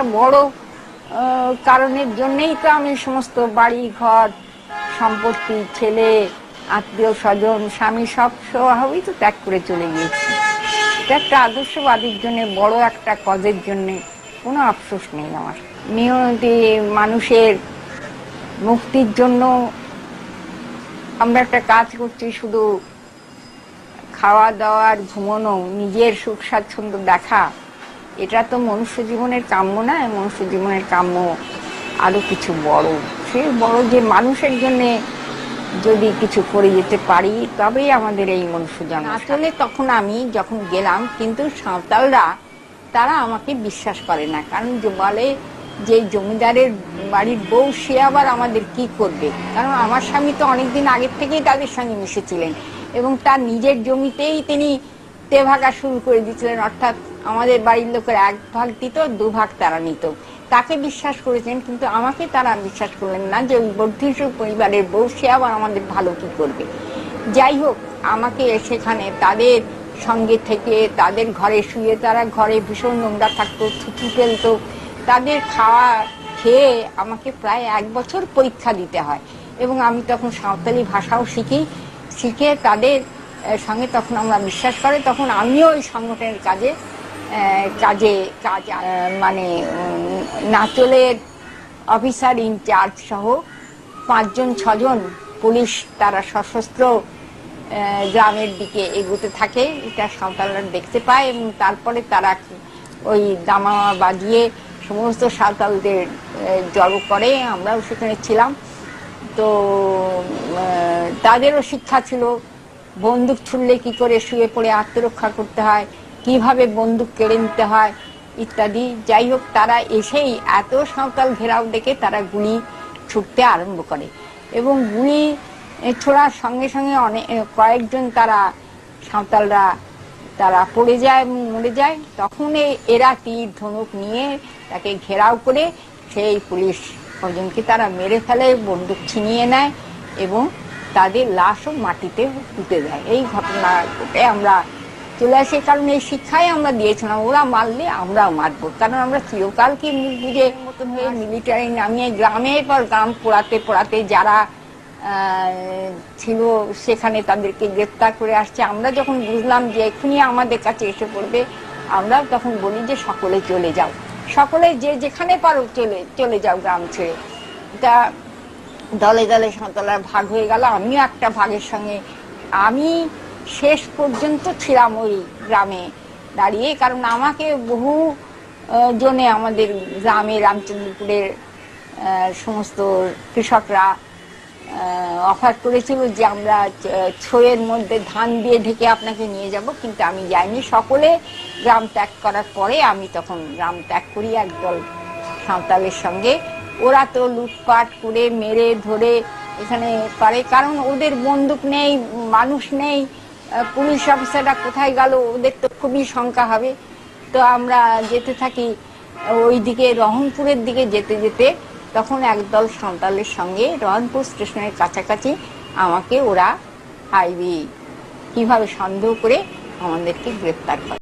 একটা বড় কারণের জন্যই তো আমি সমস্ত বাড়ি, ঘর, সম্পত্তি, ছেলে, আত্মীয় স্বজন, স্বামী সব স্বভাবই তো ত্যাগ করে চলে গিয়েছি। এটা একটা আদর্শবাদীর জন্য, বড় একটা কজের জন্য কোনো আফসোস নেই আমার। নিয়তি মানুষের মুক্তির জন্য আমরা একটা কাজ করছি, শুধু খাওয়া দাওয়ার ঘুমানো, নিজের সুখ স্বাচ্ছন্দ্য দেখা। এটা তো মনুষ্য জীবনের কাম্য না মনুষ্য জীবনের কাম্য আরও কিছু বড়। সে বড় যে মানুষের জন্য যদি কিছু করে যেতে পারি তবেই আমাদের এই মনুষ্য জন্ম আসলে তখন আমি যখন গেলাম কিন্তু সাঁওতালরা তারা আমাকে বিশ্বাস করে না। কারণ যে বলে যে জমিদারের বাড়ির বউ সে আবার আমাদের কি করবে? কারণ আমার স্বামী তো অনেকদিন আগের থেকেই তাদের সঙ্গে মিশেছিলেন এবং তার নিজের জমিতেই তিনি তেভাগা শুরু করে দিয়েছিলেন, অর্থাৎ আমাদের বাড়ির লোকের এক ভাগ দিত, দু ভাগ তারা নিত। তাকে বিশ্বাস করেছেন, কিন্তু আমাকে তারা বিশ্বাস করলেন না যে ওই বর্ধিষ্ণু পরিবারের বউ, সে আবার আমাদের ভালো কি করবে। যাই হোক, আমাকে সেখানে তাদের সঙ্গে থেকে, তাদের ঘরে শুয়ে, তারা ঘরে ভীষণ নোংরা থাকতো, থুতু ফেলতো। তাদের খাওয়া খেয়ে আমাকে প্রায় এক বছর পরীক্ষা দিতে হয়। এবং আমি তখন সাঁওতালি ভাষাও শিখি, শিখে তাদের সঙ্গে তখন আমরা বিশ্বাস করে, তখন আমিও ওই সংগঠনের কাজে কাজে, কাজ মানে নাচলের অফিসার ইনচার্জ সহ পাঁচজন, ছজন পুলিশ তারা সশস্ত্র গ্রামের দিকে এগোতে থাকে, এটা সাঁওতালরা দেখতে পায় এবং তারপরে তারা ওই দামা বাজিয়ে সমস্ত সাঁওতালদের জড়ো করে, আমরাও সেখানে ছিলাম। তো তাদেরও শিক্ষা ছিল। বন্দুক ছুড়লে কি করে শুয়ে পড়ে আত্মরক্ষা করতে হয়? কীভাবে বন্দুক কেড়ে নিতে হয়? ইত্যাদি। যাই হোক, তারা এসেই এত সাঁওতাল ঘেরাও দেখে তারা গুলি ছুটতে আরম্ভ করে। এবং গুলি ছোড়ার সঙ্গে সঙ্গে অনেক কয়েকজন তারা সাঁওতালরা তারা পড়ে যায় এবং মরে যায়। তখন এরা তীর, ধনুক নিয়ে তাকে ঘেরাও করে সেই পুলিশ কজনকে তারা মেরে ফেলে, বন্দুক ছিনিয়ে নেয় এবং তাদের লাশও মাটিতে পুঁতে দেয়। এই ঘটনা আমরা চলে আসি কারণ এই শিক্ষাই আমরা দিয়েছিলাম ওরা মারলে আমরাও মারবো। কারণ আমরা চিরকাল কি মুখ বুঝে মতন হয়ে মিলিটারি নামিয়ে গ্রামের পর গ্রাম পোড়াতে পোড়াতে যারা ছিল সেখানে তাদেরকে গ্রেপ্তার করে আসছে। আমরা যখন বুঝলাম যে এক্ষুনি আমাদের কাছে এসে পড়বে আমরা তখন বলি যে সকলে চলে যাও। সকলে যে যেখানে পারো চলে চলে যাও গ্রাম ছেড়ে। তা দলে দলে সাঁতালার ভাগ হয়ে গেল। আমিও একটা ভাগের সঙ্গে, আমি শেষ পর্যন্ত ছিলাম ওই গ্রামে দাঁড়িয়ে, কারণ আমাকে বহু জনে আমাদের গ্রামে, রামচন্দ্রপুরের সমস্ত কৃষকরা অফার করেছিল যে আমরা ছইয়ের মধ্যে ধান দিয়ে ঢেকে আপনাকে নিয়ে যাব, কিন্তু আমি যাইনি। সকলে গ্রাম ত্যাগ করার পরে আমি তখন গ্রাম ত্যাগ করি একদল সাঁওতালের সঙ্গে। ওরা তো লুটপাট করে, মেরে, ধরে এখানে পারে। কারণ ওদের বন্দুক নেই, মানুষ নেই পুলিশ অফিসাররা কোথায় গেল ওদের তো খুবই শঙ্কা হবে। তো আমরা যেতে থাকি ওই দিকে রহনপুরের দিকে যেতে যেতে, তখন একদল সাঁওতালের সঙ্গে রহনপুর স্টেশনের কাছাকাছি আমাকে ওরা হাইওয়ে কীভাবে সন্দেহ করে আমাদেরকে গ্রেপ্তার করে।